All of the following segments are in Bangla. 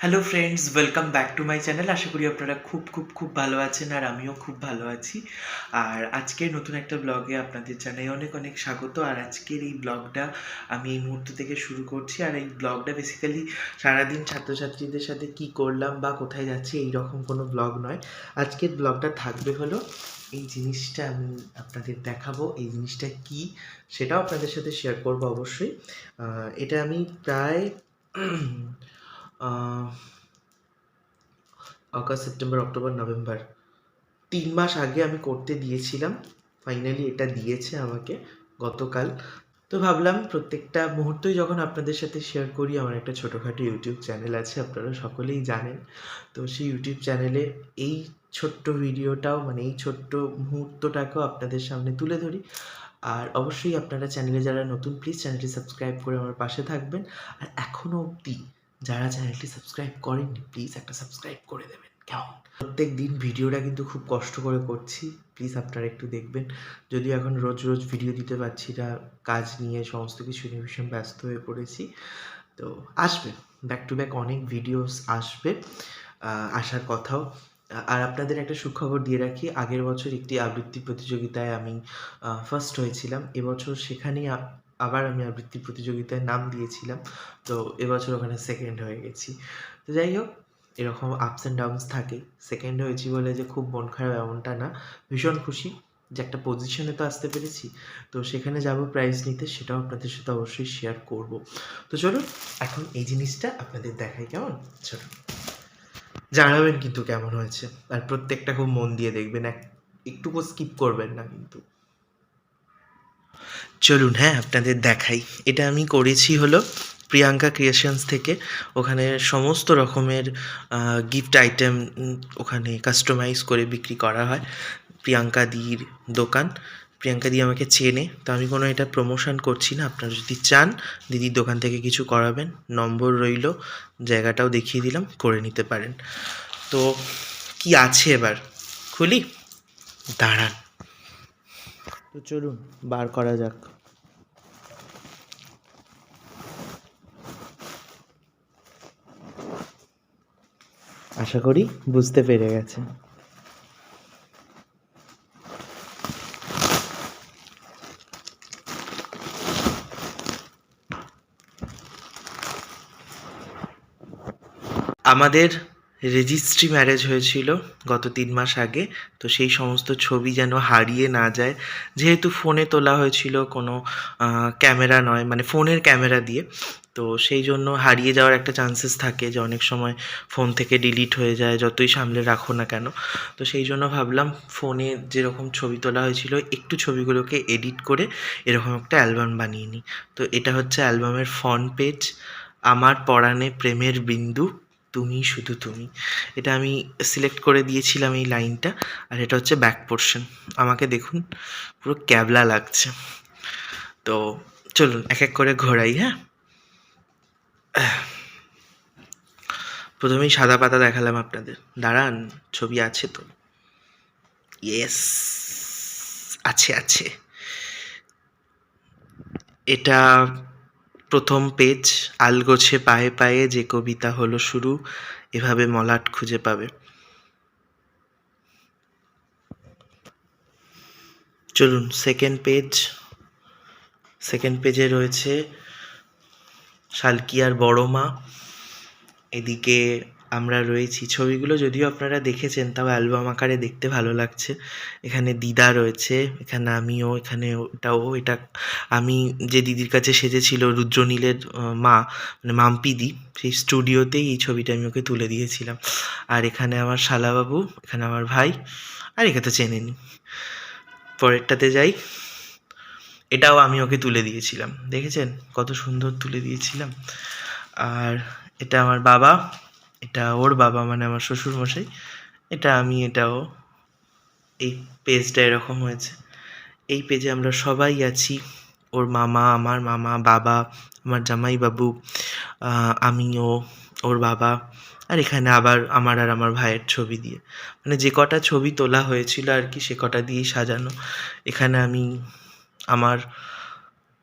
Hello friends welcome back to my channel আশা করি আপনারা খুব খুব খুব ভালো আছেন আর আমিও খুব ভালো আছি। আর আজকে নতুন একটা ব্লগে আপনাদের জানাই অনেক অনেক স্বাগত। আর আজকের এই ব্লগটা আমি এই মুহূর্ত থেকে শুরু করছি। আর এই ব্লগটা বেসিক্যালি সারাদিন ছাত্রছাত্রীদের সাথে কি করলাম বা কোথায় যাচ্ছি এই রকম কোনো ব্লগ নয়। আজকের ব্লগটা থাকবে হলো এই জিনিসটা আমি আপনাদের দেখাবো। এই জিনিসটা কি সেটাও আপনাদের সাথে শেয়ার করব অবশ্যই। এটা আমি প্রায় আগস্ট সেপ্টেম্বর, অক্টোবর, নভেম্বর। তিন মাস আগে আমি করতে দিয়েছিলাম। ফাইনালি এটা দিয়েছে আমাকে গতকাল। তো ভাবলাম প্রত্যেকটা মুহূর্তই যখন আপনাদের সাথে শেয়ার করি, আমার একটা ছোটোখাটো ইউটিউব চ্যানেল আছে, আপনারা সকলেই জানেন। তো সেই ইউটিউব চ্যানেলে এই ছোট্ট ভিডিওটাও মানে এই ছোট্ট মুহূর্তটাকেও আপনাদের সামনে তুলে ধরি। আর অবশ্যই আপনারা চ্যানেলে যারা নতুন প্লিজ চ্যানেলটি সাবস্ক্রাইব করে আমার পাশে থাকবেন। আর এখনও অবধি যারা চ্যানেলটি সাবস্ক্রাইব করেননি প্লিজ একটা সাবস্ক্রাইব করে দেবেন। কেমন? প্রত্যেক দিন ভিডিওটা কিন্তু খুব কষ্ট করে করছি। প্লিজ আপনারা একটু দেখবেন। যদিও এখন রোজ রোজ ভিডিও দিতে পারছি না, কাজ নিয়ে সমস্ত কিছু নিয়ে ভীষণ ব্যস্ত হয়ে পড়েছি। তো আসবে ব্যাক টু ব্যাক অনেক ভিডিওস আসবে আসার কথাও। আর আপনাদের একটা সুখবর দিয়ে রাখি, আগের বছর একটি আবৃত্তি প্রতিযোগিতায় আমি ফার্স্ট হয়েছিলাম। এবছর সেখানেই আবার আমি আবৃত্তি প্রতিযোগিতায় নাম দিয়েছিলাম। তো এবছর ওখানে সেকেন্ড হয়ে গেছি। তো যাই হোক, এরকম আপস অ্যান্ড ডাউনস থাকে। সেকেন্ড হয়েছি বলে যে খুব মন খারাপ এমনটা না। ভীষণ খুশি যে একটা পজিশনে তো আসতে পেরেছি। তো সেখানে যাব প্রাইজ নিতে, সেটাও আপনাদের সাথে অবশ্যই শেয়ার করব। তো চলুন, এখন এই জিনিসটা আপনাদের দেখাই কেমন? চলুন। জানাবেন কিন্তু কেমন হয়েছে। আর প্রত্যেকটা খুব মন দিয়ে দেখবেন, এক, একটুকু স্কিপ করবেন না কিন্তু। চলুন হ্যাঁ আপনাদের দেখাই। এটা আমি করেছি হলো প্রিয়াঙ্কা ক্রিয়েশনস থেকে। ওখানে সমস্ত রকমের গিফট আইটেম ওখানে কাস্টমাইজ করে বিক্রি করা হয়। প্রিয়াঙ্কা দির দোকান। প্রিয়াঙ্কা দি আমাকে চেনে। তো আমি কোনো এটা প্রমোশন করছি না। আপনারা যদি চান, দিদির দোকান থেকে কিছু করাবেন। নম্বর রইল, জায়গাটাও দেখিয়ে দিলাম, করে নিতে পারেন। তো কি আছে এবার? খুলি। দাঁড়ান। তো চলুন বার করা যাক। আশা করি বুঝতে পেরে গেছে। আমাদের রেজিস্ট্রি ম্যারেজ হয়েছিল গত তিন মাস আগে। তো সেই সমস্ত ছবি যেন হারিয়ে না যায়। যেহেতু ফোনে তোলা হয়েছিল কোনো ক্যামেরা নয় মানে ফোনের ক্যামেরা দিয়ে। তো সেই জন্য হারিয়ে যাওয়ার একটা চান্সেস থাকে যে অনেক সময় ফোন থেকে ডিলিট হয়ে যায়, যতই সামলে রাখো না কেন। তো সেই জন্য ভাবলাম ফোনে যেরকম ছবি তোলা হয়েছিল, একটু ছবিগুলোকে এডিট করে এরকম একটা অ্যালবাম বানিয়ে নিই। তো এটা হচ্ছে অ্যালবামের ফ্রন্ট পেজ আমার পরাণে প্রেমের বিন্দু। তুমি, শুধু তুমি। এটা আমি সিলেক্ট করে দিয়েছিলাম এই লাইনটা, আর এটা হচ্ছে ব্যাক পোর্শন আমাকে দেখুন, পুরো ক্যাবলা লাগছে। তো চলুন, এক এক করে ঘোরাই হ্যাঁ? প্রথমেই সাদা পাতা দেখালাম আপনাদের। দাঁড়ান, ছবি আছে তো? ইয়েস আছে আছে। এটা প্রথম পেজ, আলগোছে পায়ে পায়ে যে কবিতা হলো শুরু, এভাবে মলাট খুঁজে পাবে। চলুন সেকেন্ড পেজ সেকেন্ড পেজে রয়েছে শালকিয়ার বড় মা, এদিকে আমরা রয়েছি। ছবিগুলো যদিও আপনারা দেখেছেন তাও অ্যালবাম আকারে দেখতে ভালো লাগছে। এখানে দিদা রয়েছে, এখানে আমিও, এখানে ওটাও, এটা আমি যে দিদির কাছে সেজেছিল রুদ্রনীলের মা মানে মাম্পিদি, সেই স্টুডিওতেই এই ছবিটা আমি ওকে তুলে দিয়েছিলাম। আর এখানে আমার শালাবাবু, এখানে আমার ভাই, আর একে তো চেনেনি পরেরটাতে যাই। এটাও আমি ওকে তুলে দিয়েছিলাম। দেখেছেন? কত সুন্দর তুলে দিয়েছিলাম। আর এটা আমার বাবা। এটা ওর বাবা মানে আমার শ্বশুর মশাই এটা আমি, এটাও। এই পেজটা এরকম হয়েছে। এই পেজে আমরা সবাই আছি। ওর মামা, আমার মামা, বাবা, আমার জামাইবাবু আমিও, ওর বাবা। আর এখানে আবার আমার আর আমার ভাইয়ের ছবি দিয়ে। মানে যে কটা ছবি তোলা হয়েছিল আর কি, সে কটা দিয়েই সাজানো। এখানে আমি আমার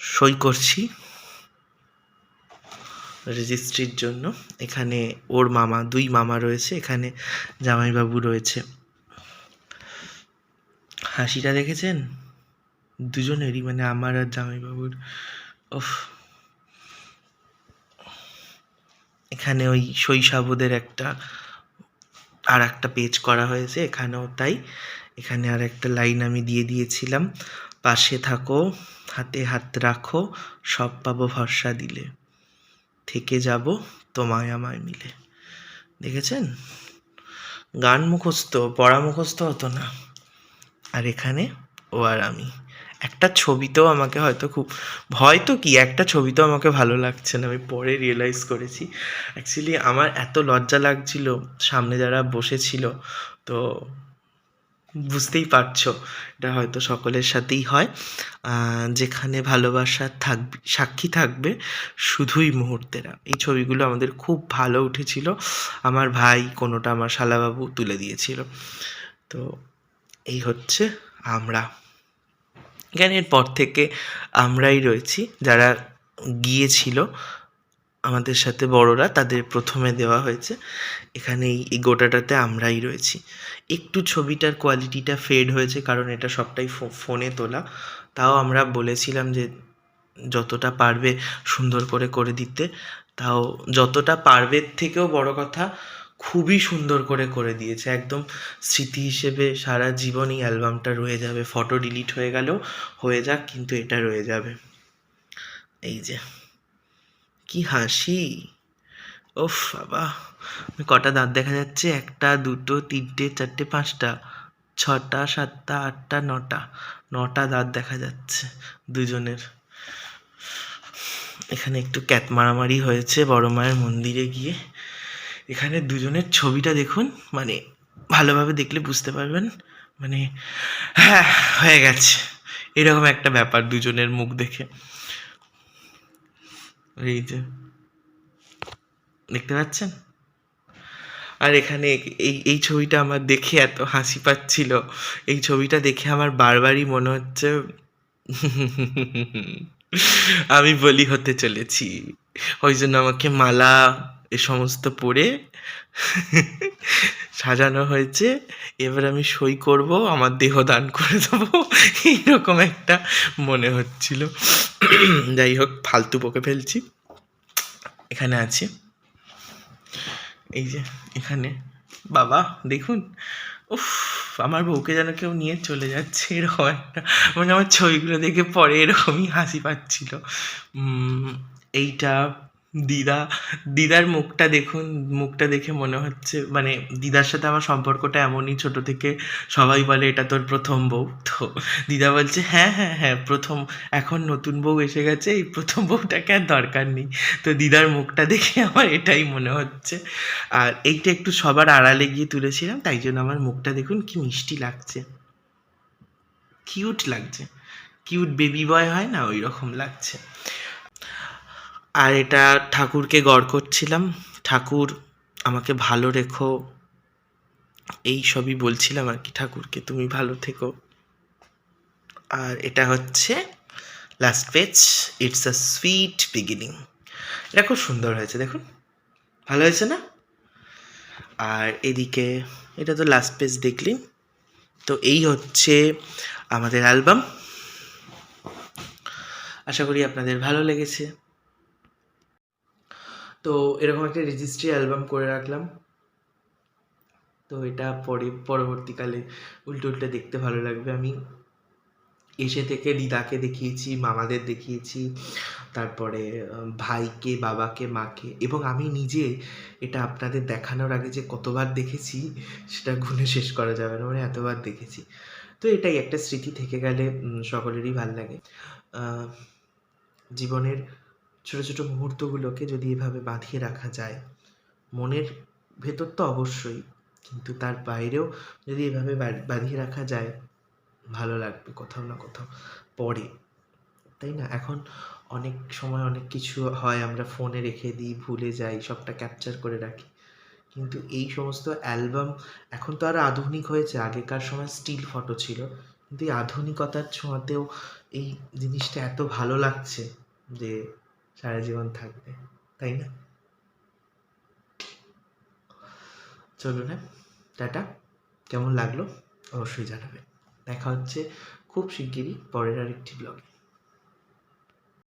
সই করছি। রেজিস্ট্রির জন্য। এখানে ওর মামা, দুই মামা রয়েছে, এখানে জামাইবাবু রয়েছে। হাসিটা দেখেছেন? দুজনেরই মানে আমার আর জামাইবাবুর। ওফ এখানে ওই শৈশবদের একটা, আর একটা পেজ করা হয়েছে এখানেও তাই। এখানে আর একটা লাইন আমি দিয়ে দিয়েছিলাম। পাশে থাকো, হাতে হাত রাখো, সব পাবো ভরসা দিলে। থেকে যাব তোমায় আমায় মিলে। দেখেছেন? গান মুখস্থ, পড়া মুখস্থ হতো না। আর এখানে ও আর আমি। একটা ছবিতেও আমাকে হয়তো খুব, হয়তো কি একটা ছবিতেও আমাকে ভালো লাগছে না, আমি পরে রিয়েলাইজ করেছি। অ্যাকচুয়ালি আমার এত লজ্জা লাগছিল, সামনে যারা বসেছিল, তো বুঝতেই পারছ। এটা হয়তো সকলের সাথেই হয়। যেখানে ভালোবাসা থাকবে, সাক্ষী থাকবে শুধুই মুহূর্তেরা। এই ছবিগুলো আমাদের খুব ভালো উঠেছিল। আমার ভাই কোনোটা আমার শালাবাবু তুলে দিয়েছিল। তো এই হচ্ছে আমরা। এখানে এরপর থেকে আমরাই রয়েছি। যারা গিয়েছিল আমাদের সাথে বড়রা তাদের প্রথমে দেওয়া হয়েছে। এখানে এই গোটাটাতে আমরাই রয়েছি। একটু ছবিটার কোয়ালিটিটা ফেড হয়েছে কারণ এটা সবটাই ফোনে তোলা। তাও আমরা বলেছিলাম যে যতটা পারবে সুন্দর করে করে দিতে। তাও যতটা পারবে থেকেও বড় কথা, খুবই সুন্দর করে করে দিয়েছে। একদম স্মৃতি হিসেবে সারা জীবন এই অ্যালবামটা রয়ে যাবে। ফটো ডিলিট হয়ে গেলেও হয়ে যাক, কিন্তু এটা রয়ে যাবে। এই যে। কি হাসি? ওফ বাবা কটা দাঁত দেখা যাচ্ছে? একটা, দুটো, তিনটে, চারটে, পাঁচটা, ছটা, সাতটা, আটটা, নটা নটা দাঁত দেখা যাচ্ছে দুজনের। এখানে একটু ক্যাত মারামারি হয়েছে বড় মায়ের মন্দিরে গিয়ে। এখানে দুজনের ছবিটা দেখুন মানে ভালোভাবে দেখলে বুঝতে পারবেন মানে হ্যাঁ হয়ে গেছে। এরকম একটা ব্যাপার দুজনের মুখ দেখে। এই যে, দেখতে পাচ্ছেন? আর এখানে এই এই ছবিটা আমার দেখে এত হাসি পাচ্ছিল। এই ছবিটা দেখে আমার বারবারই মনে হচ্ছে, আমি বলি হতে চলেছি। ওই জন্য আমাকে মালা এ সমস্ত পরে সাজানো হয়েছে। এবার আমি সই করব, আমার দেহ দান করে দেবো। এইরকম একটা মনে হচ্ছিল। যাই হোক, ফালতু বকে ফেলছি। এখানে আছে। এই যে, এখানে। বাবা, দেখুন। উফ, আমার বউকে যেন কেউ নিয়ে চলে যাচ্ছে, এরকম একটা। মানে আমার ছবিগুলো দেখে পরে এরকমই হাসি পাচ্ছিল। এইটা দিদা, দিদার মুখটা দেখুন, মুখটা দেখে মনে হচ্ছে মানে দিদার সাথে আমার সম্পর্কটা এমনই ছোট থেকে সবাই বলে, এটা তোর প্রথম বউ। তো দিদা বলছে হ্যাঁ হ্যাঁ হ্যাঁ প্রথম, এখন নতুন বউ এসে গেছে, এই প্রথম বউটাকে আর দরকার নেই। তো দিদার মুখটা দেখে আমার এটাই মনে হচ্ছে। আর এইটা একটু সবার আড়ালে গিয়ে তুলেছিলাম, তাই জন্য আমার মুখটা দেখুন কি মিষ্টি লাগছে। কিউট লাগছে। কিউট বেবি বয় হয় না ওই রকম লাগছে। আর এটা ঠাকুরকে গড় করছিলাম। ঠাকুর, আমাকে ভালো রেখো। এই সবই বলছিলাম আর কি ঠাকুরকে, তুমি ভালো থেকো। আর এটা হচ্ছে last page it's a sweet beginning এটা খুব সুন্দর হয়েছে, দেখুন। ভালো হয়েছে না? আর এদিকে, এটা তো লাস্ট পেজ দেখলেন। তো এই হচ্ছে আমাদের অ্যালবাম আশা করি আপনাদের ভালো লেগেছে। তো এরকম একটা রেজিস্ট্রি অ্যালবাম করে রাখলাম। তো এটা পরে, পরবর্তীকালে উল্টে উল্টে দেখতে ভালো লাগবে আমি। এসে থেকে দিদাকে দেখিয়েছি, মামাদের দেখিয়েছি, তারপরে ভাইকে, বাবাকে, মাকে এবং আমি নিজে এটা আপনাদের দেখানোর আগে যে কতবার দেখেছি সেটা গুণে শেষ করা যাবে না মানে এতবার দেখেছি। তো এটাই একটা স্মৃতি থেকে গেলে সকলেরই ভালো লাগে। জীবনের ছোট ছোট মুহূর্তগুলোকে যদি এভাবে বাঁধিয়ে রাখা যায়, মনের ভেতর তো অবশ্যই, কিন্তু তার বাইরেও যদি এভাবে বাঁধিয়ে রাখা যায়, ভালো লাগবে কোথাও না কোথাও পরে তাই না? এখন অনেক সময় অনেক কিছু হয়, আমরা ফোনে রেখে দিই, ভুলে যাই, সবটা ক্যাপচার করে রাখি। কিন্তু এই সমস্ত অ্যালবাম এখন তো আরও আধুনিক হয়েছে। আগেকার সময় স্টিল ফটো ছিল, কিন্তু এই আধুনিকতার ছোঁয়াতেও এই জিনিসটা এত ভালো লাগছে যে সারা জীবন থাকবে, তাই না? চলুন টাটা। কেমন লাগল? অবশ্যই জানাবে। দেখা হচ্ছে খুব শিগগিরই পরের আরেকটি ব্লগে